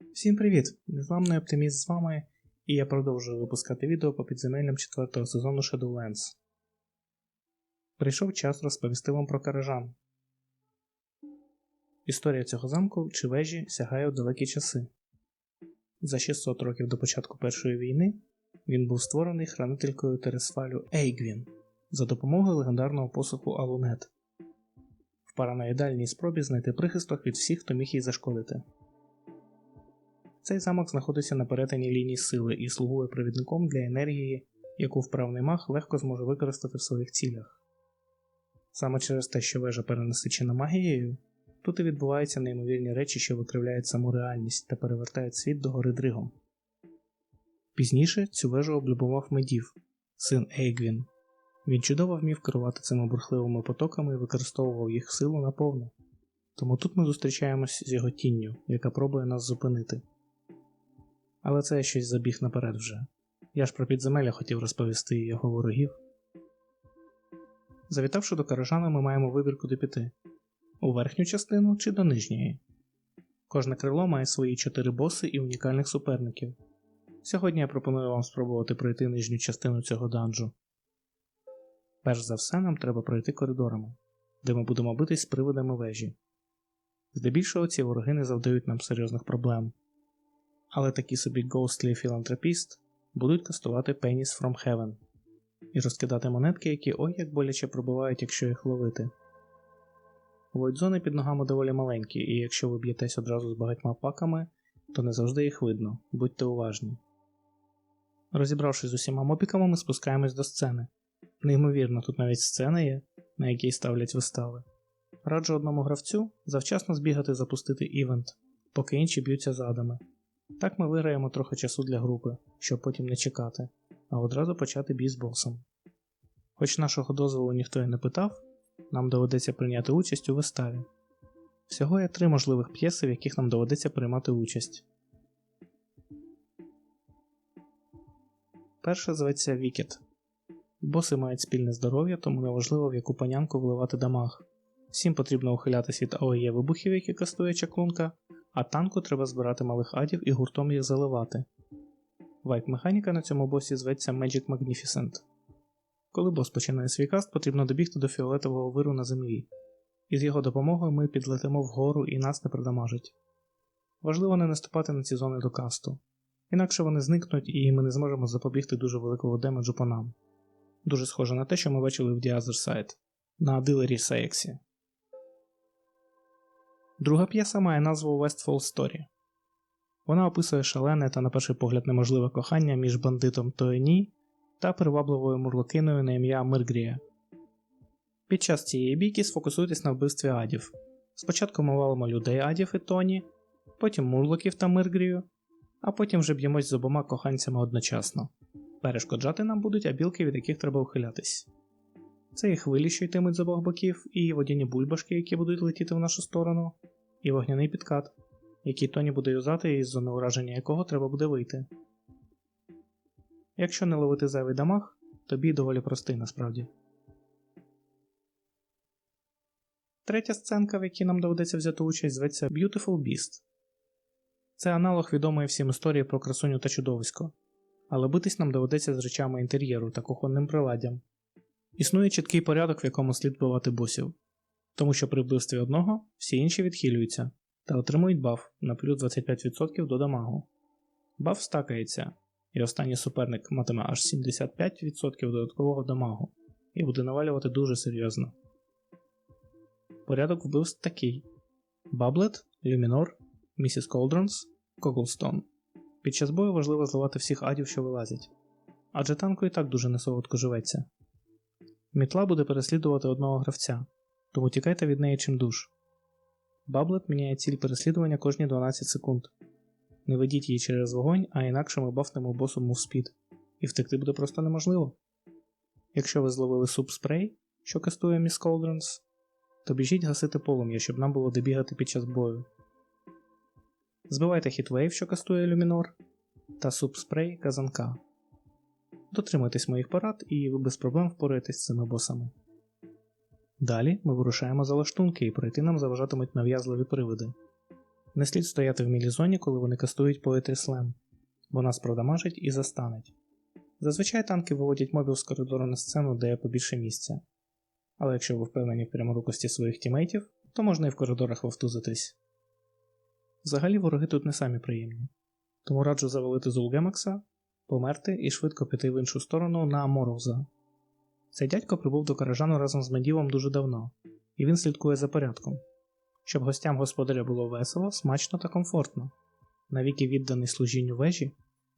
Всім привіт! Незламний оптиміст з вами, і я продовжую випускати відео по підземеллям 4 сезону Shadowlands. Прийшов час розповісти вам про Каражан. Історія цього замку чи вежі сягає у далекі часи. За 600 років до початку Першої війни він був створений хранителькою Тересфалю Ейгвін за допомогою легендарного посуху Алунет в параноїдальній спробі знайти прихисток від всіх, хто міг їй зашкодити. Цей замок знаходиться на перетині лінії сили і слугує провідником для енергії, яку вправний маг легко зможе використати в своїх цілях. Саме через те, що вежа перенасичена магією, тут і відбуваються неймовірні речі, що викривляють саму реальність та перевертають світ до гори Дригом. Пізніше цю вежу облюбував Медів, син Ейгвін. Він чудово вмів керувати цими бурхливими потоками і використовував їх силу наповну. Тому тут ми зустрічаємось з його тінню, яка пробує нас зупинити. Але це я щось забіг наперед вже. Я ж про підземелля хотів розповісти його ворогів. Завітавши до Каражана, ми маємо вибір куди піти у верхню частину чи до нижньої. Кожне крило має свої чотири боси і унікальних суперників. Сьогодні я пропоную вам спробувати пройти нижню частину цього данжу. Перш за все, нам треба пройти коридорами, де ми будемо битись з приводами вежі. Здебільшого ці вороги не завдають нам серйозних проблем. Але такі собі Ghostly філантропіст будуть кастувати Pennies from Heaven і розкидати монетки, які ой як боляче пробивають, якщо їх ловити. Войдзони під ногами доволі маленькі, і якщо ви б'єтесь одразу з багатьма паками, то не завжди їх видно, будьте уважні. Розібравшись з усіма мопіками, ми спускаємось до сцени. Неймовірно, тут навіть сцена є, на якій ставлять вистави. Раджу одному гравцю завчасно збігати запустити івент, поки інші б'ються задами. Так ми виграємо трохи часу для групи, щоб потім не чекати, а одразу почати бій з босом. Хоч нашого дозволу ніхто і не питав, нам доведеться прийняти участь у виставі. Всього є три можливих п'єси, в яких нам доведеться приймати участь. Перша зветься Вікет. Боси мають спільне здоров'я, тому неважливо в яку панянку вливати дамаг. Всім потрібно ухилятись від АОЄ вибухів, які кастує чаклунка, а танку треба збирати малих адів і гуртом їх заливати. Вайп механіка на цьому босі зветься Magic Magnificent. Коли бос починає свій каст, потрібно добігти до фіолетового виру на землі, і з його допомогою ми підлетимо вгору і нас не придамажить. Важливо не наступати на ці зони до касту, інакше вони зникнуть і ми не зможемо запобігти дуже великого демеджу по нам. Дуже схоже на те, що ми бачили в Other Side на дилері Саексі. Друга п'єса має назву Westfall Story. Вона описує шалене та, на перший погляд, неможливе кохання між бандитом Тоені та привабливою мурлокиною на ім'я Миргрія. Під час цієї бійки сфокусуйтесь на вбивстві адів. Спочатку ми валимо людей адів і Тоні, потім мурлоків та Миргрію, а потім вже б'ємось з обома коханцями одночасно. Перешкоджати нам будуть абілки, від яких треба ухилятись. Це і хвилі, що йтимуть з обох боків, і водяні бульбашки, які будуть летіти в нашу сторону, і вогняний підкат, який Тоні буде юзати і з зони ураження якого треба буде вийти. Якщо не ловити зайвий дамаг, то бій доволі простий насправді. Третя сценка, в якій нам доведеться взяти участь, зветься Beautiful Beast. Це аналог відомої всім історії про красуню та чудовисько, але битись нам доведеться з речами інтер'єру та кухонним приладдям. Існує чіткий порядок, в якому слід бивати босів, тому що при вбивстві одного всі інші відхилюються та отримують баф на плюс 25% до дамагу. Баф стакається, і останній суперник матиме аж 75% додаткового дамагу і буде навалювати дуже серйозно. Порядок вбивств такий: Баблет, Люмінор, Місіс Колдронс, Коглстон. Під час бою важливо зливати всіх адів, що вилазять, адже танку і так дуже несолодко живеться. Мітла буде переслідувати одного гравця, тому тікайте від неї чим душ. Баблет міняє ціль переслідування кожні 12 секунд. Не ведіть її через вогонь, а інакше ми бафнемо босу мувспід, і втекти буде просто неможливо. Якщо ви зловили суп-спрей, що кастує Міс Колдронс, то біжіть гасити полум'я, щоб нам було добігати під час бою. Збивайте хітвейв, що кастує люмінор, та суп-спрей казанка. Дотримуйтесь моїх порад, і ви без проблем впораєтесь з цими босами. Далі ми вирушаємо за лаштунки і пройти нам заважатимуть нав'язливі привиди. Не слід стояти в мілізоні, коли вони кастують Poetry Slam, бо нас продамажить і застануть. Зазвичай танки виводять мобів з коридору на сцену, де є побільше місця. Але якщо ви впевнені в пряморукості своїх тімейтів, то можна і в коридорах вовтузитись. Взагалі вороги тут не самі приємні, тому раджу завалити Зулгемакса, померти і швидко піти в іншу сторону на Мороуза. Цей дядько прибув до Каражану разом з Медівом дуже давно, і він слідкує за порядком, щоб гостям господаря було весело, смачно та комфортно. Навіки відданий служінню вежі,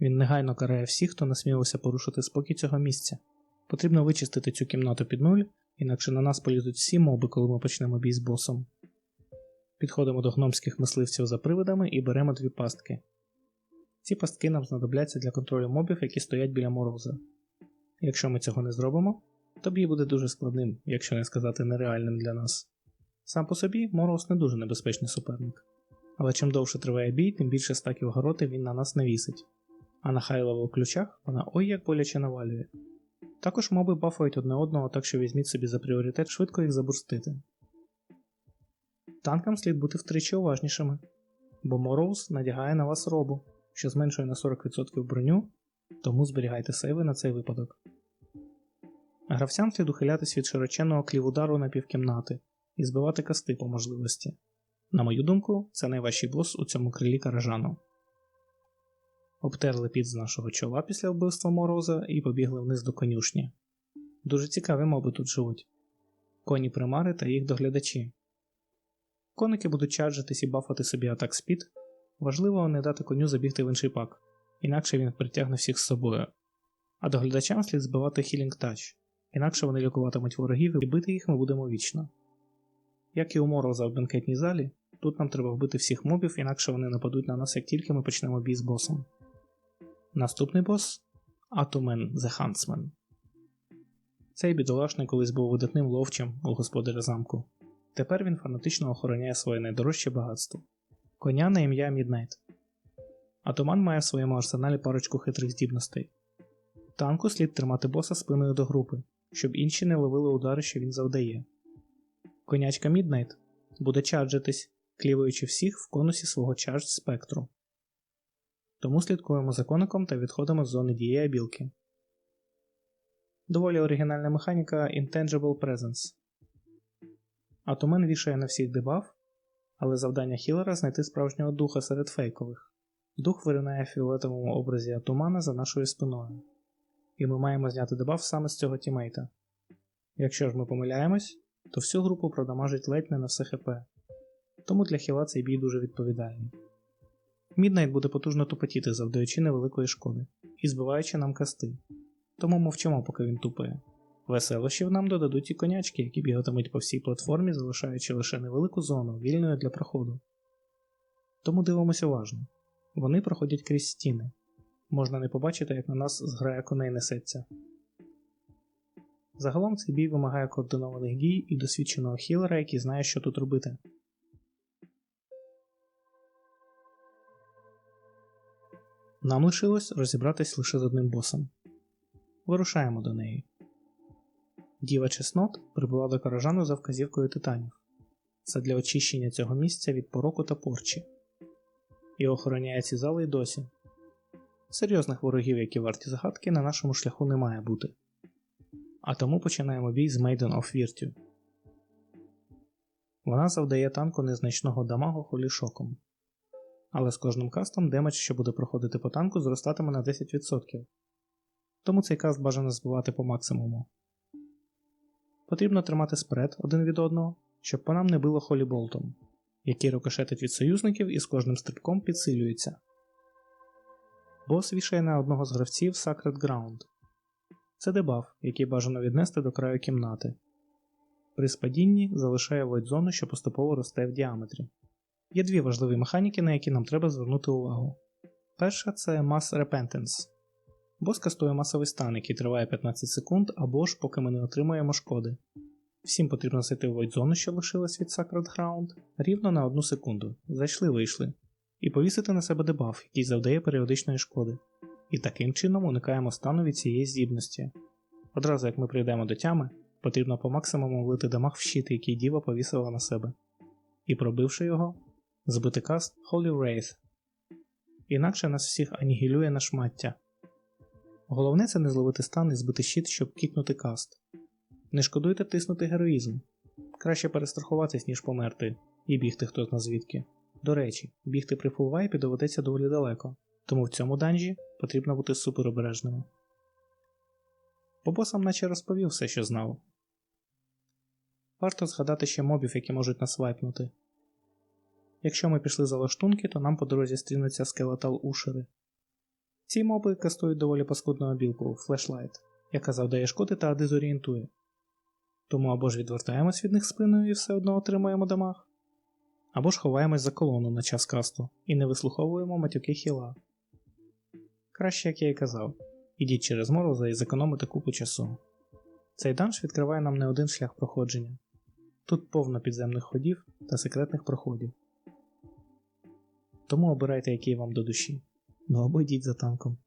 він негайно карає всіх, хто насмілився порушити спокій цього місця. Потрібно вичистити цю кімнату під нуль, інакше на нас полізуть всі моби, коли ми почнемо бій з босом. Підходимо до гномських мисливців за привидами і беремо дві пастки. Ці пастки нам знадобляться для контролю мобів, які стоять біля мороза. Якщо ми цього не зробимо, то бій буде дуже складним, якщо не сказати нереальним для нас. Сам по собі мороз не дуже небезпечний суперник, але чим довше триває бій, тим більше стаків гороти він на нас не вісить, а на хайлових ключах вона ой як боляче навалює. Також моби бафають одне одного, так що візьміть собі за пріоритет швидко їх забурстити. Танкам слід бути втричі уважнішими, бо Мороуз надягає на вас робу, що зменшує на 40% броню, тому зберігайте сейви на цей випадок. Гравцям слід ухилятись від широченного клівудару на півкімнати і збивати касти по можливості. На мою думку, це найважчий бос у цьому крилі каражану. Обтерли під з нашого чола після вбивства мороза і побігли вниз до конюшні. Дуже цікаві моби тут живуть коні примари та їх доглядачі. Коники будуть чарджитись і бафати собі атак спід. Важливо не дати коню забігти в інший пак, інакше він притягне всіх з собою. А доглядачам слід збивати хілінг тач, інакше вони лікуватимуть ворогів і бити їх ми будемо вічно. Як і у Мороза в бенкетній залі, тут нам треба вбити всіх мобів, інакше вони нападуть на нас, як тільки ми почнемо бій з босом. Наступний бос Атумен The Huntsman. Цей бідолашний колись був видатним ловчим у господаря замку. Тепер він фанатично охороняє своє найдорожче багатство коня на ім'я Міднайт. Атоман має в своєму арсеналі парочку хитрих здібностей. Танку слід тримати боса спиною до групи, щоб інші не ловили удари, що він завдає. Конячка Міднайт буде чарджитись, кліваючи всіх в конусі свого чардж спектру. Тому слідкуємо за коником та відходимо з зони дії абілки. Доволі оригінальна механіка Intangible Presence. Атомен вішає на всіх дебаф, але завдання хілера знайти справжнього духа серед фейкових. Дух виринає в фіолетовому образі атомана за нашою спиною, і ми маємо зняти дебаф саме з цього тімейта. Якщо ж ми помиляємось, то всю групу продамажить ледь не на все хп, тому для хіла цей бій дуже відповідальний. Міднайт буде потужно тупотіти, завдаючи невеликої шкоди і збиваючи нам касти, тому мовчимо, поки він тупає. Веселощів нам додадуть і конячки, які бігатимуть по всій платформі, залишаючи лише невелику зону, вільною для проходу. Тому дивимося уважно. Вони проходять крізь стіни. Можна не побачити, як на нас зграя коней несеться. Загалом цей бій вимагає координованих дій і досвідченого хілера, який знає, що тут робити. Нам лишилось розібратись лише з одним босом. Вирушаємо до неї. Діва Чеснот прибула до Каражану за вказівкою титанів. Це для очищення цього місця від пороку та порчі. І охороняє ці зали й досі. Серйозних ворогів, які варті загадки, на нашому шляху не має бути. А тому починаємо бій з Maiden of Virtue. Вона завдає танку незначного дамагу холішоком. Але з кожним кастом демедж, що буде проходити по танку, зростатиме на 10%. Тому цей каст бажано збивати по максимуму. Потрібно тримати спред один від одного, щоб по нам не било холіболтом, який рикошетить від союзників і з кожним стрибком підсилюється. Бос вішає на одного з гравців Sacred Ground. Це дебаф, який бажано віднести до краю кімнати. При спадінні залишає войдзону, що поступово росте в діаметрі. Є дві важливі механіки, на які нам треба звернути увагу. Перша це Mass Repentance. Бос кастує масовий стан, який триває 15 секунд, або ж поки ми не отримаємо шкоди. Всім потрібно зайти в войдзону, що лишилась від Sacred Ground, рівно на 1 секунду. Зайшли вийшли. І повісити на себе дебаф, який завдає періодичної шкоди. І таким чином уникаємо стану від цієї здібності. Одразу як ми прийдемо до тями, потрібно по максимуму влити дамаг в щит, який діва повісила на себе. І пробивши його, Збити каст Holy Wraith. Інакше нас всіх анігілює на шмаття. Головне це не зловити стан і збити щит, щоб кікнути каст. Не шкодуйте тиснути героїзм. Краще перестрахуватись, ніж померти, і бігти хто зна звідки. До речі, бігти при фулвайпі доведеться доволі далеко, тому в цьому данжі потрібно бути суперобережними. По босам наче розповів все, що знав. Варто згадати ще мобів, які можуть нас вайпнути. Якщо ми пішли за лаштунки, то нам по дорозі стрінуться скелетал ушери. Ці моби кастують доволі паскудну обілку флешлайт, яка завдає шкоди та дезорієнтує. Тому або ж відвертаємось від них спиною і все одно отримаємо дамаг, або ж ховаємось за колону на час касту і не вислуховуємо матюки хіла. Краще, як я і казав, ідіть через мороза і зекономите купу часу. Цей данж відкриває нам не один шлях проходження. Тут повно підземних ходів та секретних проходів. Тому обирайте, який вам до душі. Ну або йдіть за танком.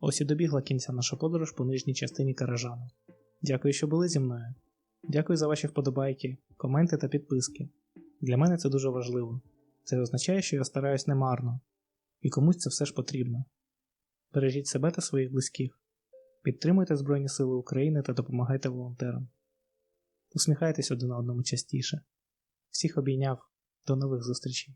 Ось і добігла кінця наша подорож по нижній частині Каражану. Дякую, що були зі мною. Дякую за ваші вподобайки, коменти та підписки. Для мене це дуже важливо. Це означає, що я стараюсь немарно, і комусь це все ж потрібно. Бережіть себе та своїх близьких, підтримуйте Збройні Сили України та допомагайте волонтерам. Усміхайтесь один одному частіше. Всіх обійняв. До нових зустрічей!